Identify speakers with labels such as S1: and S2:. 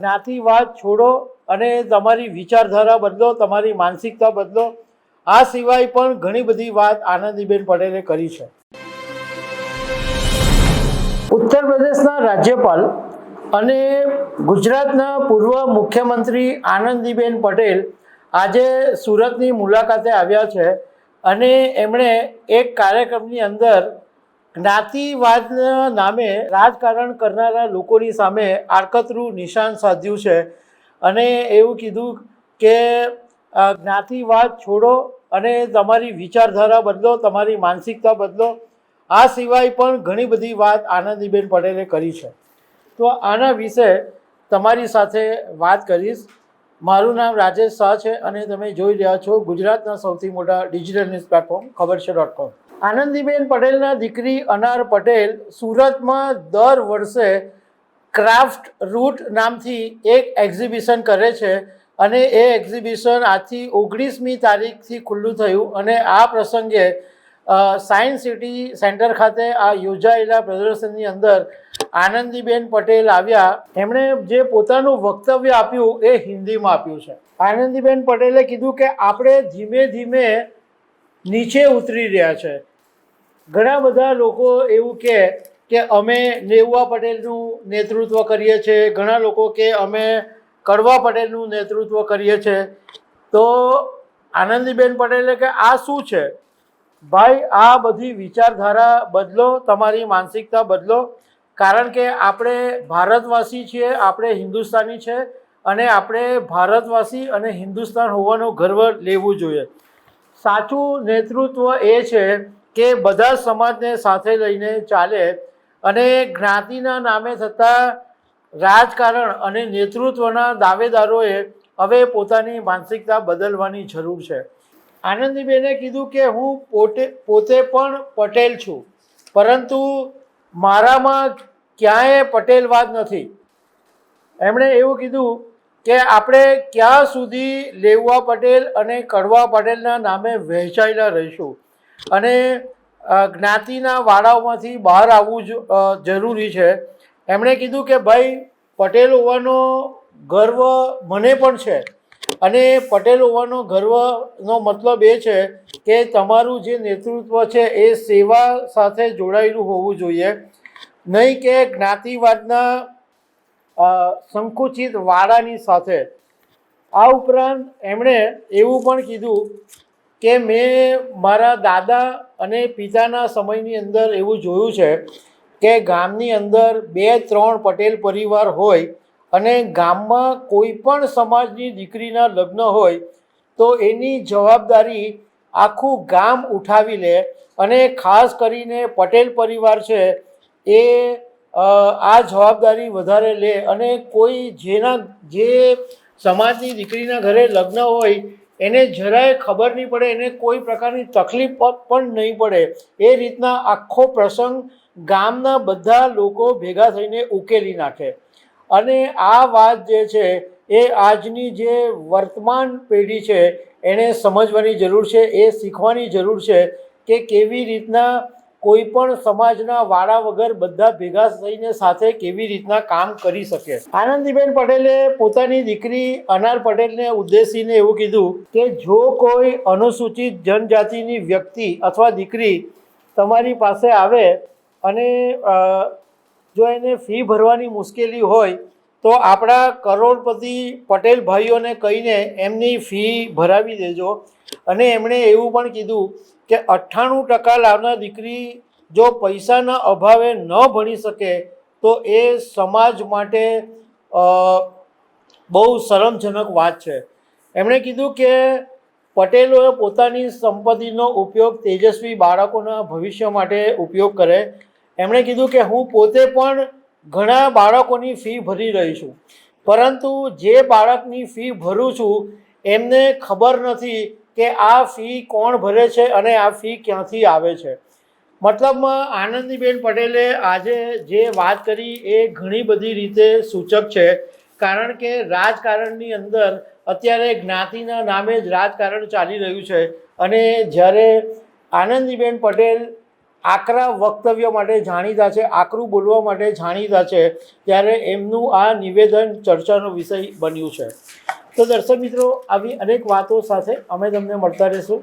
S1: જ્ઞાતિવાદ છોડો અને તમારી વિચારધારા બદલો, તમારી માનસિકતા બદલો. આ સિવાય પણ ઘણી બધી વાત આનંદીબેન પટેલે કરી છે. ઉત્તર પ્રદેશના રાજ્યપાલ અને ગુજરાતના પૂર્વ મુખ્યમંત્રી આનંદીબેન પટેલ આજે સુરતની મુલાકાતે આવ્યા છે અને એમણે એક કાર્યક્રમની અંદર જ્ઞાતિવાદના નામે રાજકારણ કરનારા લોકોની સામે આડકતરું નિશાન સાધ્યું છે. અને એવું કીધું કે જ્ઞાતિવાદ છોડો અને તમારી વિચારધારા બદલો, તમારી માનસિકતા બદલો. આ સિવાય પણ ઘણી બધી વાત આનંદીબેન પટેલે કરી છે. તો આના વિશે તમારી સાથે વાત કરીશ. મારું નામ રાજેશ શાહ છે અને તમે જોઈ રહ્યા છો ગુજરાતના સૌથી મોટા ડિજિટલ ન્યૂઝ પ્લેટફોર્મ, ખબર છે ડોટ કોમ. આનંદીબેન પટેલના દીકરી અનાર પટેલ સુરતમાં દર વર્ષે ક્રાફ્ટ રૂટ નામથી એક એક્ઝિબિશન કરે છે અને એ એક્ઝિબિશન આજથી ઓગણીસમી તારીખથી ખુલ્લું થયું અને આ પ્રસંગે સાયન્સ સિટી સેન્ટર ખાતે આ યોજાયેલા પ્રદર્શનની અંદર આનંદીબેન પટેલ આવ્યા. એમણે જે પોતાનું વક્તવ્ય આપ્યું એ હિન્દીમાં આપ્યું છે. આનંદીબેન પટેલે કીધું કે આપણે ધીમે ધીમે નીચે ઉતરી રહ્યા છે. ઘણા બધા લોકો એવું કહે કે અમે નેવુઆ પટેલનું નેતૃત્વ કરીએ છીએ ઘણા લોકો કે અમે કડવા પટેલનું નેતૃત્વ કરીએ છીએ તો આનંદીબેન પટેલે કે, આ શું છે? ભાઈ, આ બધી વિચારધારા બદલો, તમારી માનસિકતા બદલો. કારણ કે આપણે ભારતવાસી છીએ, આપણે હિન્દુસ્તાની છે અને આપણે ભારતવાસી અને હિન્દુસ્તાન હોવાનો ગર્વ લેવું જોઈએ. સાચું નેતૃત્વ એ છે કે બધા સમાજને સાથે લઈને ચાલે અને જ્ઞાતિના નામે થતા રાજકારણ અને નેતૃત્વના દાવેદારોએ હવે પોતાની માનસિકતા બદલવાની જરૂર છે. આનંદીબેને કીધું કે હું પોતે પોતે પણ પટેલ છું, પરંતુ મારામાં ક્યાંય પટેલવાદ નથી. એમણે એવું કીધું કે આપણે ક્યાં સુધી લેવા પટેલ અને કડવા પટેલના નામે વહેંચાયેલા રહીશું? અને જ્ઞાતિના વાડાઓમાંથી બહાર આવવું જરૂરી છે. એમણે કીધું કે ભાઈ, પટેલ હોવાનો ગર્વ મને પણ છે. અને પટેલ હોવાનો ગર્વનો મતલબ એ છે કે તમારું જે નેતૃત્વ છે એ સેવા સાથે જોડાયેલું હોવું જોઈએ. નહીં કે જ્ઞાતિવાદના સંકુચિત વાડાની સાથે. આ ઉપરાંત એમણે એવું પણ કીધું કે મેં મારા દાદા અને પિતાના સમયની અંદર એવું જોયું છે કે ગામની અંદર બે ત્રણ પટેલ પરિવાર હોય અને ગામમાં કોઈ પણ સમાજની દીકરીના લગ્ન હોય, તો એની જવાબદારી આખું ગામ ઉઠાવી લે અને ખાસ કરીને પટેલ પરિવાર છે એ આ જવાબદારી વધારે લે અને કોઈ જેના, જે સમાજની દીકરીના ઘરે લગ્ન હોય એને જરાય ખબર નહીં પડે, એને કોઈ પ્રકારની તકલીફ પણ નહીં પડે. એ રીતના આખો પ્રસંગ ગામના બધા લોકો ભેગા થઈને ઉકેલી નાખે. અને આ વાત જે છે, એ આજની જે વર્તમાન પેઢી છે એણે સમજવાની જરૂર છે, એ શીખવાની જરૂર છે કે કેવી રીતના કોઈ પણ સમાજના વાડા વગર બધા ભેગા થઈને સાથે કેવી રીતના કામ કરી શકે? આનંદીબેન પટેલે પોતાની દીકરી અનાર પટેલને ઉદ્દેશીને એવું કીધું કે, જો કોઈ અનુસૂચિત જનજાતિની વ્યક્તિ અથવા દીકરી તમારી પાસે આવે અને જો એને ફી ભરવાની મુશ્કેલી હોય તો આપણા કરોડપતિ પટેલ ભાઈઓને કહીને એમની ફી ભરાવી દેજો. અને એમણે એવું પણ કીધું કે અઠ્ઠાણું ટકા લાવનાર દીકરી જો પૈસાના અભાવે ન ભણી શકે, તો એ સમાજ માટે બહુ શરમજનક વાત છે. એમણે કીધું કે પટેલોએ પોતાની સંપત્તિનો ઉપયોગ તેજસ્વી બાળકોના ભવિષ્ય માટે ઉપયોગ કરે. એમણે કીધું કે હું પોતે પણ ઘણા બાળકોની ફી ભરી રહી છું. પરંતુ જે બાળકની ફી ભરું છું, એમને ખબર નથી કે આ ફી કોણ ભરે છે અને આ ફી ક્યાંથી આવે છે. મતલબમાં આનંદીબેન પટેલે આજે જે વાત કરી એ ઘણી બધી રીતે સૂચક છે. કારણ કે રાજકારણની અંદર અત્યારે જ્ઞાતિના નામે જ રાજકારણ ચાલી રહ્યું છે. અને જ્યારે આનંદીબેન પટેલ આકરા વક્તવ્ય માટે જાણીતા છે, આકરું બોલવા માટે જાણીતા છે, ત્યારે એમનું આ નિવેદન ચર્ચાનો વિષય બન્યું છે. તો દર્શક મિત્રો, આવી અનેક વાતો સાથે અમે તમને મળતા રહીશું.